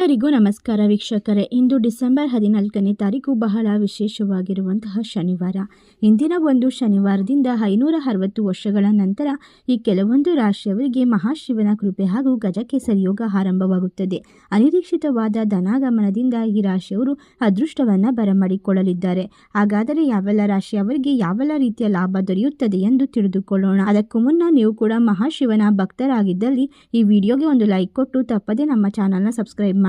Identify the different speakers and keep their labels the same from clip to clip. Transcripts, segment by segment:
Speaker 1: ಎಲ್ಲರಿಗೂ ನಮಸ್ಕಾರ ವೀಕ್ಷಕರೇ. ಇಂದು ಡಿಸೆಂಬರ್ ಹದಿನಾಲ್ಕನೇ ತಾರೀಕು ಬಹಳ ವಿಶೇಷವಾಗಿರುವಂತಹ ಶನಿವಾರ. ಇಂದಿನ ಒಂದು ಶನಿವಾರದಿಂದ ಐನೂರ ಅರವತ್ತು ವರ್ಷಗಳ ನಂತರ ಈ ಕೆಲವೊಂದು ರಾಶಿಯವರಿಗೆ ಮಹಾಶಿವನ ಕೃಪೆ ಹಾಗೂ ಗಜಕೇಸರಿ ಯೋಗ ಆರಂಭವಾಗುತ್ತದೆ. ಅನಿರೀಕ್ಷಿತವಾದ ಧನಾಗಮನದಿಂದ ಈ ರಾಶಿಯವರು ಅದೃಷ್ಟವನ್ನು ಬರಮಾಡಿಕೊಳ್ಳಲಿದ್ದಾರೆ. ಹಾಗಾದರೆ ಯಾವೆಲ್ಲ ರಾಶಿಯವರಿಗೆ ಯಾವೆಲ್ಲ ರೀತಿಯ ಲಾಭ ದೊರೆಯುತ್ತದೆ ಎಂದು ತಿಳಿದುಕೊಳ್ಳೋಣ. ಅದಕ್ಕೂ ಮುನ್ನ ನೀವು ಕೂಡ ಮಹಾಶಿವನ ಭಕ್ತರಾಗಿದ್ದಲ್ಲಿ ಈ ವಿಡಿಯೋಗೆ ಒಂದು ಲೈಕ್ ಕೊಟ್ಟು ತಪ್ಪದೇ ನಮ್ಮ ಚಾನಲ್ನ ಸಬ್ಸ್ಕ್ರೈಬ್ ಮಾಡಿ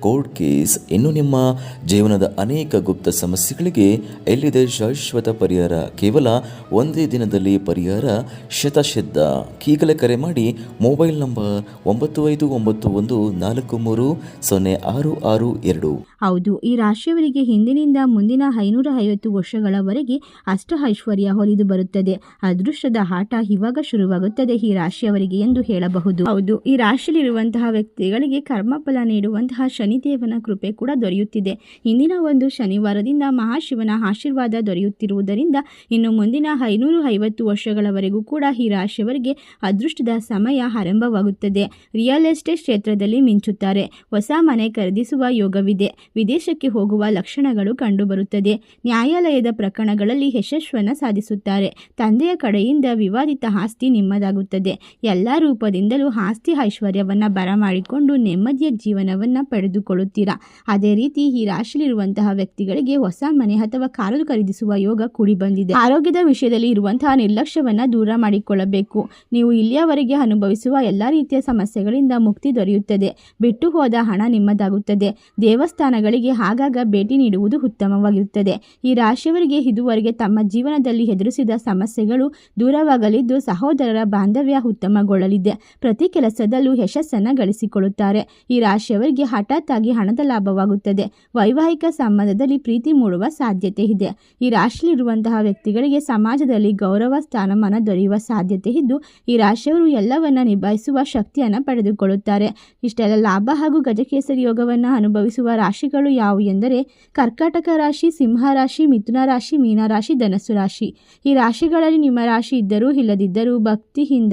Speaker 2: ಕೋರ್ಟ್ ಕೇಸ್ ಇನ್ನು ನಿಮ್ಮ ಜೀವನದ ಅನೇಕ ಗುಪ್ತ ಸಮಸ್ಯೆಗಳಿಗೆ ಎಲ್ಲಿದೆ ಶಾಶ್ವತ ಪರಿಹಾರ? ಕೇವಲ ಒಂದೇ ದಿನದಲ್ಲಿ ಪರಿಹಾರ? ಶತಸಿದ್ಧ ಈಗಲೇ ಕರೆ ಮಾಡಿ ಮೊಬೈಲ್ ನಂಬರ್ ಒಂಬತ್ತು ಐದು ಒಂಬತ್ತು ಒಂದು ನಾಲ್ಕು ಮೂರು ಸೊನ್ನೆ ಆರು ಆರು ಎರಡು.
Speaker 1: ಹೌದು ಈ ರಾಶಿಯವರಿಗೆ ಹಿಂದಿನಿಂದ ಮುಂದಿನ ಐನೂರ ಐವತ್ತು ವರ್ಷಗಳವರೆಗೆ ಅಷ್ಟ ಐಶ್ವರ್ಯ ಹೊಲಿದು ಬರುತ್ತದೆ. ಅದೃಷ್ಟದ ಆಟ ಇವಾಗ ಶುರುವಾಗುತ್ತದೆ ಈ ರಾಶಿಯವರಿಗೆ ಎಂದು ಹೇಳಬಹುದು. ಹೌದು ಈ ರಾಶಿಯಲ್ಲಿರುವಂತಹ ವ್ಯಕ್ತಿಗಳಿಗೆ ಕರ್ಮಫಲ ನೀಡುವಂತಹ ಶನಿದೇವನ ಕೃಪೆ ಕೂಡ ದೊರೆಯುತ್ತಿದೆ. ಇಂದಿನ ಒಂದು ಶನಿವಾರದಿಂದ ಮಹಾಶಿವನ ಆಶೀರ್ವಾದ ದೊರೆಯುತ್ತಿರುವುದರಿಂದ ಇನ್ನು ಮುಂದಿನ ಐನೂರು ಐವತ್ತು ವರ್ಷಗಳವರೆಗೂ ಕೂಡ ಈ ರಾಶಿಯವರಿಗೆ ಅದೃಷ್ಟದ ಸಮಯ ಆರಂಭವಾಗುತ್ತದೆ. ರಿಯಲ್ ಎಸ್ಟೇಟ್ ಕ್ಷೇತ್ರದಲ್ಲಿ ಮಿಂಚುತ್ತಾರೆ. ಹೊಸ ಮನೆ ಖರೀದಿಸುವ ಯೋಗವಿದೆ. ವಿದೇಶಕ್ಕೆ ಹೋಗುವ ಲಕ್ಷಣಗಳು ಕಂಡುಬರುತ್ತದೆ. ನ್ಯಾಯಾಲಯದ ಪ್ರಕರಣಗಳಲ್ಲಿ ಯಶಸ್ವನ್ನ ಸಾಧಿಸುತ್ತಾರೆ. ತಂದೆಯ ಕಡೆಯಿಂದ ವಿವಾದಿತ ಆಸ್ತಿ ನಿಮ್ಮದಾಗುತ್ತದೆ. ಎಲ್ಲ ರೂಪದಿಂದಲೂ ಆಸ್ತಿ ಐಶ್ವರ್ಯವನ್ನ ಬರಮಾಡಿಕೊಂಡು ನೆಮ್ಮದಿಯ ಜೀವನವನ್ನ ಪಡೆದುಕೊಳ್ಳುತ್ತೀರಾ ಅದೇ ರೀತಿ ಈ ರಾಶಿಯಲ್ಲಿರುವಂತಹ ವ್ಯಕ್ತಿಗಳಿಗೆ ಹೊಸ ಮನೆ ಅಥವಾ ಕಾರು ಖರೀದಿಸುವ ಯೋಗ ಕೂಡಿ ಬಂದಿದೆ. ಆರೋಗ್ಯದ ವಿಷಯದಲ್ಲಿ ಇರುವಂತಹ ನಿರ್ಲಕ್ಷ್ಯವನ್ನು ದೂರ ಮಾಡಿಕೊಳ್ಳಬೇಕು. ನೀವು ಇಲ್ಲಿಯವರೆಗೆ ಅನುಭವಿಸುವ ಎಲ್ಲ ರೀತಿಯ ಸಮಸ್ಯೆಗಳಿಂದ ಮುಕ್ತಿ ದೊರೆಯುತ್ತದೆ. ಬಿಟ್ಟು ಹೋದ ಹಣ ನಿಮ್ಮದಾಗುತ್ತದೆ. ದೇವಸ್ಥಾನಗಳಿಗೆ ಆಗಾಗ ಭೇಟಿ ನೀಡುವುದು ಉತ್ತಮವಾಗಿರುತ್ತದೆ. ಈ ರಾಶಿಯವರಿಗೆ ಇದುವರೆಗೆ ತಮ್ಮ ಜೀವನದಲ್ಲಿ ಎದುರಿಸಿದ ಸಮಸ್ಯೆಗಳು ದೂರವಾಗಲಿದ್ದು ಸಹೋದರರ ಬಾಂಧವ್ಯ ಉತ್ತಮಗೊಳ್ಳಲಿದೆ. ಪ್ರತಿ ಕೆಲಸದಲ್ಲೂ ಯಶಸ್ಸನ್ನು ಗಳಿಸಿಕೊಳ್ಳುತ್ತಾರೆ. ಈ ರಾಶಿಯವರಿಗೆ ಹಠಾತ್ ಆಗಿ ಹಣದ ಲಾಭವಾಗುತ್ತದೆ. ವೈವಾಹಿಕ ಸಂಬಂಧದಲ್ಲಿ ಪ್ರೀತಿ ಮೂಡುವ ಸಾಧ್ಯತೆ ಇದೆ. ಈ ರಾಶಿಯಲ್ಲಿರುವಂತಹ ವ್ಯಕ್ತಿಗಳಿಗೆ ಸಮಾಜದಲ್ಲಿ ಗೌರವ, ಸ್ಥಾನಮಾನ ದೊರೆಯುವ ಸಾಧ್ಯತೆ ಇದ್ದು, ಈ ರಾಶಿಯವರು ಎಲ್ಲವನ್ನ ನಿಭಾಯಿಸುವ ಶಕ್ತಿಯನ್ನು ಪಡೆದುಕೊಳ್ಳುತ್ತಾರೆ. ಇಷ್ಟೆಲ್ಲ ಲಾಭ ಹಾಗೂ ಗಜಕೇಸರಿ ಯೋಗವನ್ನು ಅನುಭವಿಸುವ ರಾಶಿಗಳು ಯಾವುವು ಎಂದರೆ, ಕರ್ಕಾಟಕ ರಾಶಿ, ಸಿಂಹ ರಾಶಿ, ಮಿಥುನ ರಾಶಿ ಮೀನರಾಶಿ ಧನಸ್ಸು ರಾಶಿ. ಈ ರಾಶಿಗಳಲ್ಲಿ ನಿಮ್ಮ ರಾಶಿ ಇದ್ದರೂ ಇಲ್ಲದಿದ್ದರೂ ಭಕ್ತಿಯಿಂದ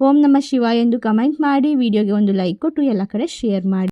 Speaker 1: ಓಂ ನಮ ಶಿವ ಎಂದು ಕಮೆಂಟ್ ಮಾಡಿ, ವಿಡಿಯೋಗೆ ಒಂದು ಲೈಕ್ ಕೊಟ್ಟು ಎಲ್ಲ ಕಡೆ ಶೇರ್ ಮಾಡಿ.